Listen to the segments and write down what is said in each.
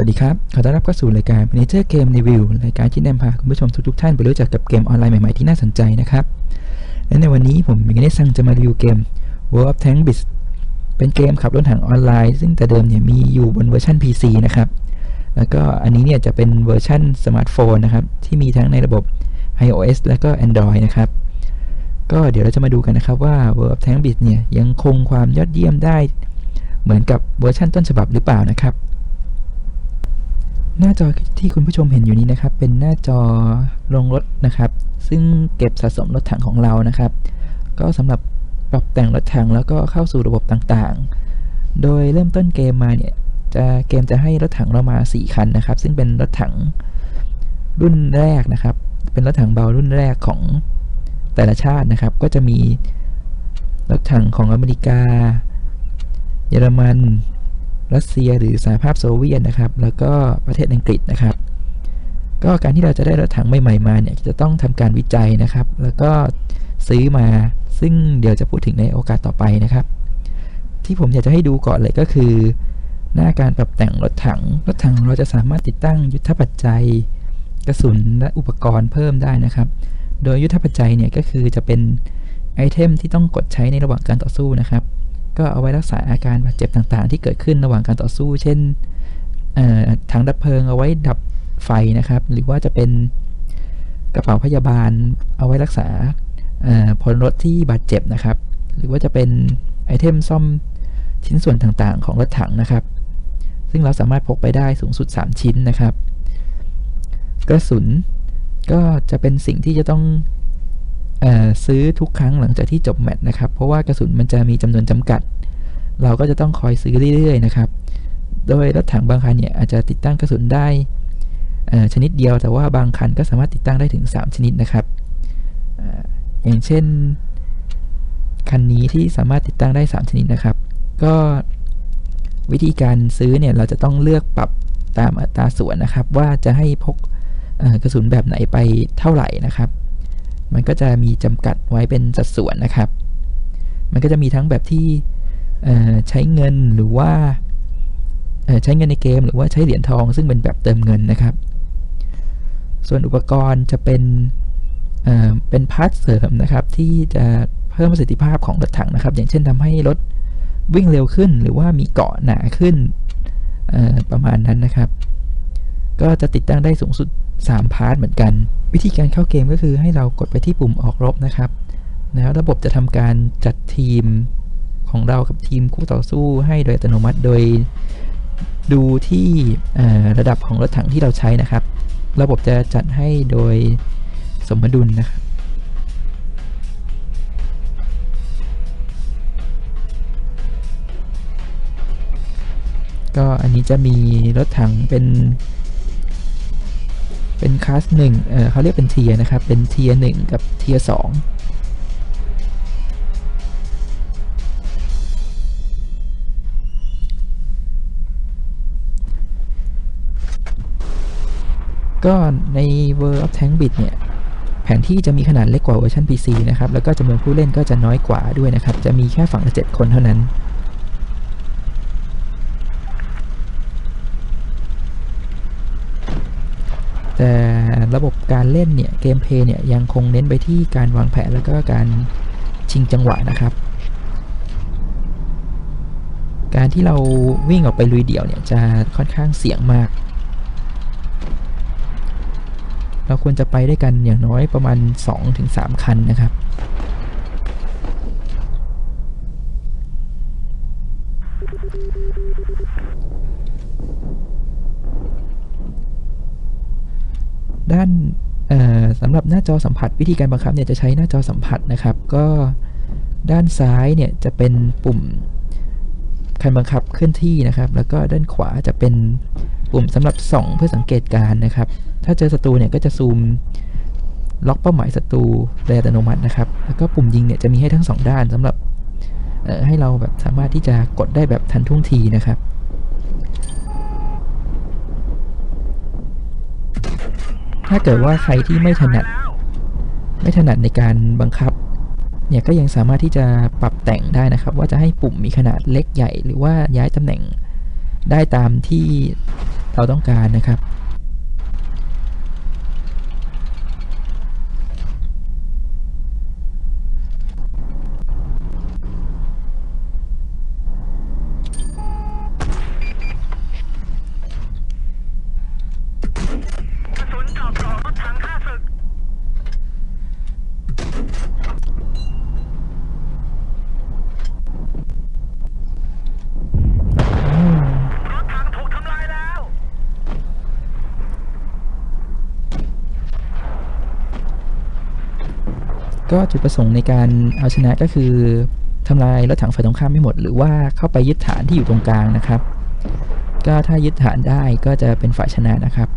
วัสดีครับ ขอต้อนรับเข้าสู่รายการ Manager Game Review รายการที่นำพาคุณผู้ชมทุกๆท่านไปรู้จักกับเกมออนไลน์ใหม่ๆที่น่าสนใจนะครับ และในวันนี้ผมมิกเนซังจะมารีวิวเกม World of Tanks Blitz เป็นเกมขับรถถังออนไลน์ ซึ่งแต่เดิมเนี่ยมีอยู่บนเวอร์ชัน PC นะครับ แล้วก็อันนี้เนี่ยจะเป็นเวอร์ชันสมาร์ทโฟนนะครับ ที่มีทั้งในระบบ iOS และก็ Android นะครับ ก็เดี๋ยวเราจะมาดูกันนะครับว่า World of Tanks Blitz เนี่ยยังคงความยอดเยี่ยมได้ เหมือนกับเวอร์ชันต้นฉบับหรือเปล่านะครับ หน้าจอที่คุณผู้ชมเห็นอยู่นี้นะครับ เป็นหน้าจอลงรถนะครับ ซึ่งเก็บสะสมรถถังของเรานะครับ ก็สำหรับปรับแต่งรถถังแล้วก็เข้าสู่ระบบต่างๆ โดยเริ่มต้นเกมมาเนี่ยจะเกมจะให้รถถังเรามา 4 คันนะครับ ซึ่งเป็นรถถังรุ่นแรกนะครับ เป็นรถถังเบารุ่นแรกของแต่ละชาตินะครับ ก็จะมีรถถังของอเมริกา เยอรมัน รัสเซียหรือสหภาพโซเวียตนะครับ แล้วก็ประเทศอังกฤษนะครับ ก็การที่เราจะได้รถถังใหม่ๆมาเนี่ยจะต้องทำการวิจัยนะครับ แล้วก็ซื้อมาซึ่งเดี๋ยวจะพูดถึงในโอกาสต่อไปนะครับ ที่ผมอยากจะให้ดูก่อนเลยก็คือ หน้าการปรับแต่งรถถัง รถถังเราจะสามารถติดตั้งยุทธปัจจัย กระสุนและอุปกรณ์เพิ่มได้นะครับ โดยยุทธปัจจัยเนี่ยก็คือจะเป็นไอเทมที่ต้องกดใช้ในระหว่างการต่อสู้นะครับ ก็เอาไว้รักษาอาการบาดเจ็บต่างๆ ที่เกิดขึ้นระหว่างการต่อสู้ เช่นถังดับเพลิงเอาไว้ดับไฟนะครับ หรือว่าจะเป็นกระเป๋าพยาบาลเอาไว้รักษาพลรถที่บาดเจ็บนะครับ หรือว่าจะเป็นไอเทมซ่อมชิ้นส่วนต่างๆ ของรถถังนะครับ ซึ่งเราสามารถพกไปได้สูงสุด 3 ชิ้นนะครับ กระสุนก็จะเป็นสิ่งที่จะต้อง ซื้อทุกครั้งหลังจากที่จบแมตช์นะครับ เพราะว่ากระสุนมันจะมีจำนวนจำกัด เราก็จะต้องคอยซื้อเรื่อยๆนะครับ โดยรถถังบางคันเนี่ยอาจจะติดตั้งกระสุนได้ชนิดเดียวแต่ว่าบางคันก็สามารถติดตั้งได้ถึง 3 ชนิดนะครับออย่างเช่น คันนี้ที่สามารถติดตั้งได้ 3 ชนิดนะครับ ก็วิธีการซื้อเนี่ยเราจะต้องเลือกปรับตามอัตราส่วนนะครับ ว่าจะให้พกกระสุนแบบไหนไปเท่าไหร่นะครับ มันก็จะมีจำกัดไว้เป็นสัดส่วนนะครับ มันก็จะมีทั้งแบบที่ใช้เงินหรือว่าใช้เงินในเกม หรือว่าใช้เหรียญทอง ซึ่งเป็นแบบเติมเงินนะครับ ส่วนอุปกรณ์จะเป็นเป็นพาร์ทเสริมนะครับ ที่จะเพิ่มประสิทธิภาพของรถถังนะครับ อย่างเช่นทำให้รถวิ่งเร็วขึ้น หรือว่ามีเกาะหนาขึ้นประมาณนั้นนะครับ ก็จะติดตั้งได้สูงสุด 3 พาร์ทเหมือนกัน วิธีการเข้าเกมก็คือให้เรากดไปที่ปุ่มออกรบนะครับแล้วระบบจะทำการจัดทีมของเรากับทีมคู่ต่อสู้ให้โดยอัตโนมัติโดยดูที่ระดับของรถถังที่เราใช้นะครับ ระบบจะจัดให้โดยสมดุลนะครับก็อันนี้จะมีรถถังเป็น เป็นคลาสหนึ่งเเขาเรียกเป็นเทียนะครับ เป็นเทียหนึ่งกับเทียสองก็ใน World of Tank Bit เนี่ย แผนที่จะมีขนาดเล็กกว่าเวอร์ชัน PC นะครับ แล้วก็จำนวนผู้เล่นก็จะน้อยกว่าด้วยนะครับ จะมีแค่ฝั่งละ7คนเท่านั้น แต่ระบบการเล่นเนี่ยเกมเพย์เนี่ยยังคงเน้นไปที่การวางแผนแล้วก็การชิงจังหวะนะครับ การที่เราวิ่งออกไปลุยเดี่ยวเนี่ยจะค่อนข้างเสี่ยงมาก เราควรจะไปด้วยกันอย่างน้อยประมาณ 2-3 คันนะครับ ด้านสำหรับหน้าจอสัมผัสวิธีการบังคับเนี่ยจะใช้หน้าจอสัมผัสนะครับ ก็ด้านซ้ายเนี่ยจะเป็นปุ่มคันบังคับเคลื่อนที่นะครับ แล้วก็ด้านขวาจะเป็นปุ่มสำหรับส่องเพื่อสังเกตการนะครับ ถ้าเจอศัตรูเนี่ยก็จะซูมล็อกเป้าหมายศัตรูโดยอัตโนมัตินะครับ แล้วก็ปุ่มยิงเนี่ยจะมีให้ทั้งสองด้านสำหรับให้เราแบบสามารถที่จะกดได้แบบทันท่วงทีนะครับ ถ้าเกิดว่าใครที่ไม่ถนัด ไม่ถนัดในการบังคับ เนี่ยก็ยังสามารถที่จะปรับแต่งได้นะครับ ว่าจะให้ปุ่มมีขนาดเล็กใหญ่ หรือว่าย้ายตำแหน่งได้ตามที่เราต้องการนะครับ กระสุนเจาะเกราะรถถังข้าศึก รถถังถูกทำลายแล้ว ก็จุดประสงค์ในการเอาชนะก็คือทำลายรถถังฝ่ายตรงข้ามไม่หมด หรือว่าเข้าไปยึดฐานที่อยู่ตรงกลางนะครับ ก็ถ้ายึดฐานได้ก็จะเป็นฝ่ายชนะนะครับ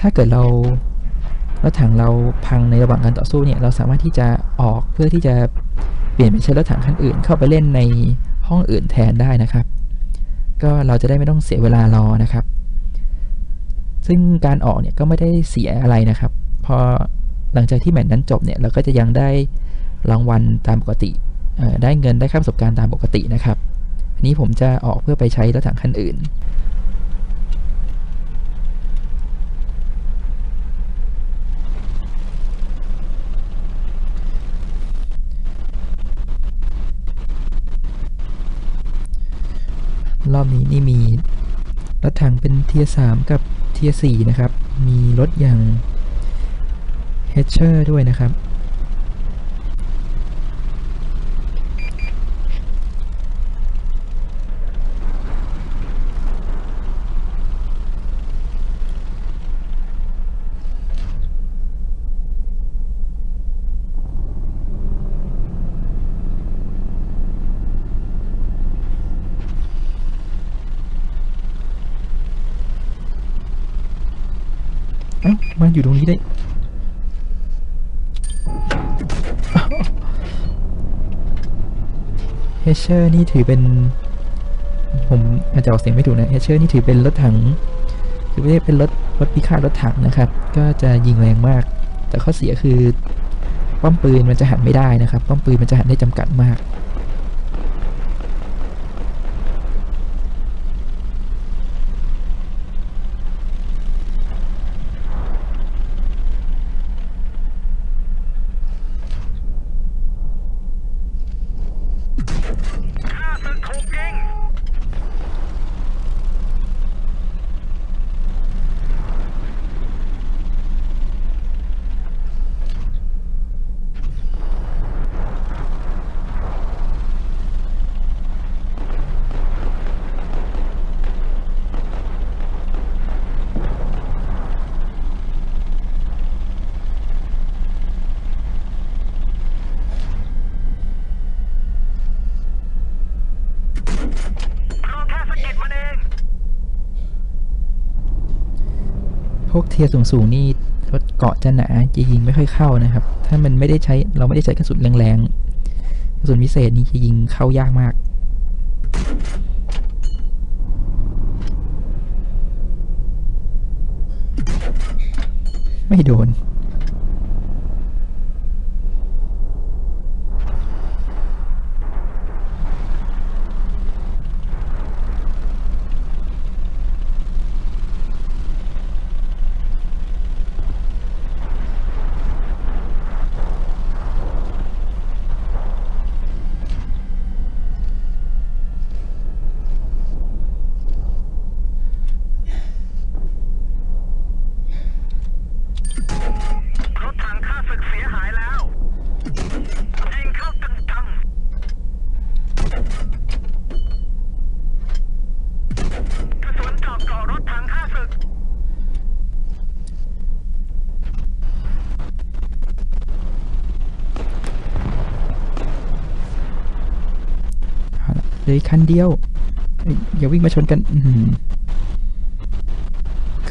ถ้าเกิดเรารถถังเราพังในระหว่างการต่อสู้เนี่ยเราสามารถที่จะออกเพื่อที่จะเปลี่ยนไปใช้รถถังคันอื่น เข้าไปเล่นในห้องอื่นแทนได้นะครับ ก็เราจะได้ไม่ต้องเสียเวลารอนะครับ ซึ่งการออกเนี่ยก็ไม่ได้เสียอะไรนะครับ พอ หลังจากที่แมตช์นั้นจบเนี่ยเราก็จะยังได้รางวัลตามปกติ ได้เงินได้ค่าประสบการณ์ตามปกตินะครับอันนี้ผมจะออกเพื่อไปใช้รถถังคันอื่น รอบนี้นี่มีรถถังเป็นเทียสามกับเทียสี่นะครับ มีรถอย่าง เฮเชอร์ด้วยนะครับ เอ้ามาอยู่ตรงนี้ได้ เฮเชอร์นี่ถือเป็น ผมอาจจะออกเสียงไม่ถูกนะเฮเชอร์นี่ถือเป็นรถถังถือว่าเป็นรถรถพิฆาตรถถังนะครับ ก็จะยิงแรงมาก แต่ข้อเสียคือ ป้อมปืนมันจะหันไม่ได้นะครับ ป้อมปืนมันจะหันได้จำกัดมาก ข้าศึกถูกยิง เราแค่สะกิดมันเอง พวกเทียร์สูงๆนี่รถเกาะจะหนาจะยิงไม่ค่อยเข้านะครับ ถ้ามันไม่ได้ใช้เราไม่ได้ใช้กระสุนแรงๆกระสุนพิเศษนี่จะยิงเข้ายากมาก ไม่โดน รถถังข้าศึกเสียหายแล้ว ยิงเข้าจังๆ กระสุนเจาะเกราะรถถังข้าศึก เลยคันเดียว อย่าวิ่งมาชนกัน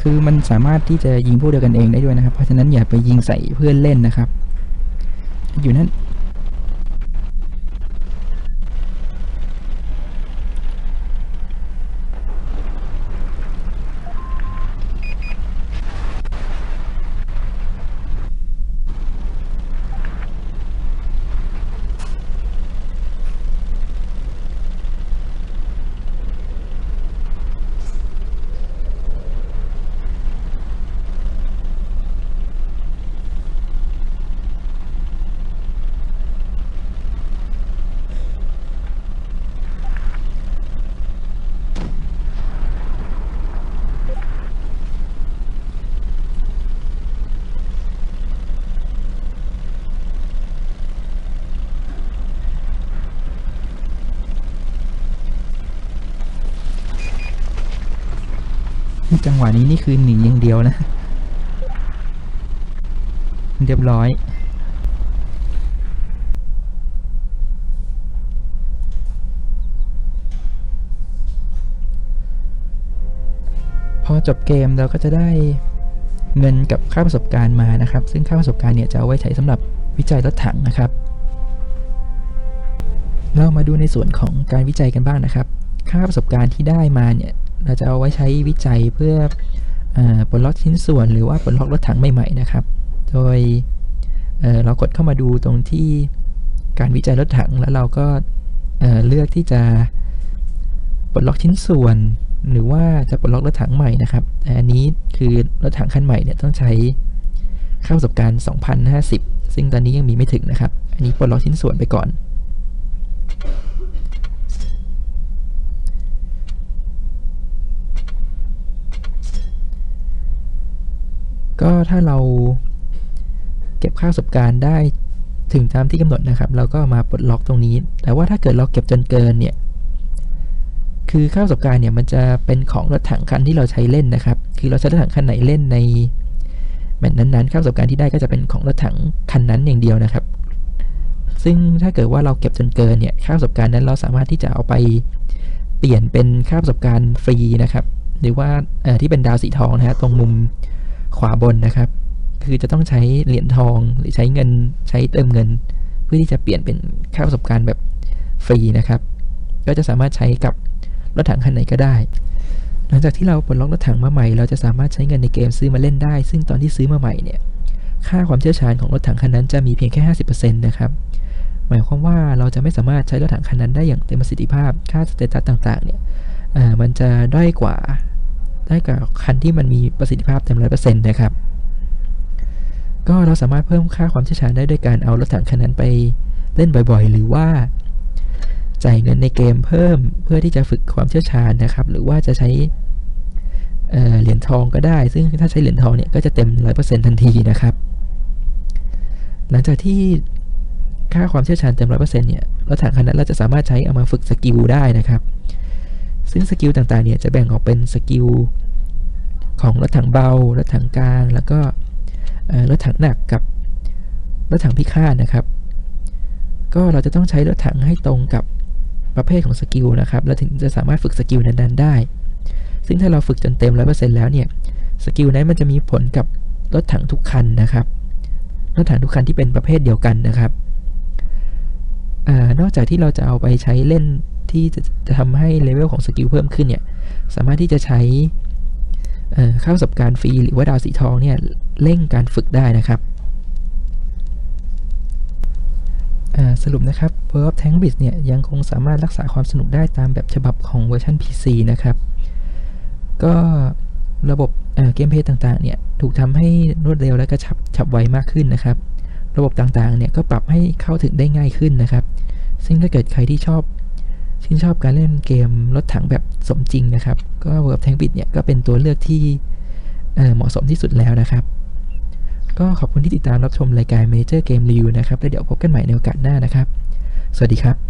คือมันสามารถที่จะยิงพวกเดียวกันเองได้ด้วยนะครับ เพราะฉะนั้นอย่าไปยิงใส่เพื่อนเล่นนะครับ อยู่นั่น จังหวะนี้นี่คือหนีอย่างเดียวนะ เรียบร้อย พอจบเกมเราก็จะได้เงินกับค่าประสบการณ์มานะครับ ซึ่งค่าประสบการณ์เนี่ยจะเอาไว้ใช้สำหรับวิจัยรถถังนะครับ เรามาดูในส่วนของการวิจัยกันบ้างนะครับ ค่าประสบการณ์ที่ได้มาเนี่ย เราจะเอาไว้ใช้วิจัยเพื่ออปลดล็อกชิ้นส่วนหรือว่าปลดล็อกรถถังใหม่ๆนะครับ โดยเเรากดเข้ามาดูตรงที่การวิจัยรถถังแล้วเราก็เเลือกที่จะปลดล็อกชิ้นส่วน หรือว่าจะปลดล็อกรถถังใหม่นะครับแต่อันนี้คือรถถังคันใหม่เนี่ยต้องใช้ค่าประสบการณ์ 2,050 ซึ่งตอนนี้ยังมีไม่ถึงนะครับ อันนี้ปลดล็อกชิ้นส่วนไปก่อน ก็ถ้าเราเก็บค่าประสบการณ์ได้ถึงตามที่กำหนดนะครับ เราก็มาปลดล็อกตรงนี้ แต่ว่าถ้าเกิดเราเก็บจนเกินเนี่ย คือค่าประสบการณ์เนี่ยมันจะเป็นของรถถังคันที่เราใช้เล่นนะครับ คือเราใช้รถถังคันไหนเล่นในแมตช์นั้นๆ ค่าประสบการณ์ที่ได้ก็จะเป็นของรถถังคันนั้นอย่างเดียวนะครับ ซึ่งถ้าเกิดว่าเราเก็บจนเกินเนี่ย ค่าประสบการณ์นั้นเราสามารถที่จะเอาไปเปลี่ยนเป็นค่าประสบการณ์ฟรีนะครับ หรือว่าที่เป็นดาวสีทองนะฮะตรงมุม ขวาบนนะครับ คือจะต้องใช้เหรียญทองหรือใช้เงินใช้เติมเงิน เพื่อที่จะเปลี่ยนเป็นค่าประสบการณ์แบบฟรีนะครับ ก็จะสามารถใช้กับรถถังคันไหนก็ได้ หลังจากที่เราปลดล็อกรถถังมาใหม่ เราจะสามารถใช้เงินในเกมซื้อมาเล่นได้ ซึ่งตอนที่ซื้อมาใหม่เนี่ยค่าความเชี่ยวชาญของรถถังคันนั้นจะมีเพียงแค่ 50%นะครับ หมายความว่าเราจะไม่สามารถใช้รถถังคันนั้นได้อย่างเต็มประสิทธิภาพ ค่าสเตตัสต่างๆ เนี่ยมันจะด้อยกว่า ได้กว่าคันที่มันมีประสิทธิภาพเต็มร้อยเปอร์เซ็นต์นะครับ ก็เราสามารถเพิ่มค่าความเชี่ยวชาญได้ด้วยการเอารถถังคันนั้นไปเล่นบ่อยๆ หรือว่าจ่ายเงินในเกมเพิ่มเพื่อที่จะฝึกความเชี่ยวชาญนะครับ หรือว่าจะใช้เเหรียญทองก็ได้ ซึ่งถ้าใช้เหรียญทองเนี่ยก็จะเต็ม 100%ทันทีนะครับ หลังจากที่ค่าความเชี่ยวชาญเต็ม 100%เนี่ยรถถังคันนั้นเราจะสามารถใช้เอามาฝึกสกิลได้นะครับ ซึ่งสกิลต่างๆเนี่ยจะแบ่งออกเป็นสกิลของรถถังเบา รถถังกลาง แล้วก็รถถังหนักกับรถถังพิฆาตนะครับ ก็เราจะต้องใช้รถถังให้ตรงกับประเภทของสกิลนะครับ เราถึงจะสามารถฝึกสกิลนั้นๆได้ ซึ่งถ้าเราฝึกจนเต็ม100%แล้วเนี่ย สกิลนั้นมันจะมีผลกับรถถังทุกคันนะครับ รถถังทุกคันที่เป็นประเภทเดียวกันนะครับอนอกจากที่เราจะเอาไปใช้เล่น ที่จะจะทำให้เลเวลของสกิลเพิ่มขึ้นเนี่ย สามารถที่จะใช้เอ่อค่าประสบการณ์ฟรีหรือว่าดาวสีทองเนี่ยเร่งการฝึกได้นะครับสรุปนะครับ World of Tank Blitz เนี่ยยังคงสามารถรักษาความสนุกได้ตามแบบฉบับของเวอร์ชัน PC นะครับ ก็ระบบเอ่อเกมเพย์ต่างๆเนี่ยถูกทำให้รวดเร็วและกระชับฉับไวมากขึ้นนะครับ ระบบต่างๆเนี่ยก็ปรับให้เข้าถึงได้ง่ายขึ้นนะครับ ซึ่งถ้าเกิดใครที่ชอบ ชื่นชอบการเล่นเกมรถถังแบบสมจริงนะครับ ก็เวิร์บแทงบิดเนี่ยก็เป็นตัวเลือกที่เเหมาะสมที่สุดแล้วนะครับ ก็ขอบคุณที่ติดตามรับชมรายการ Manager Game Review นะครับ แล้วเดี๋ยวพบกันใหม่ในโอกาสหน้านะครับ สวัสดีครับ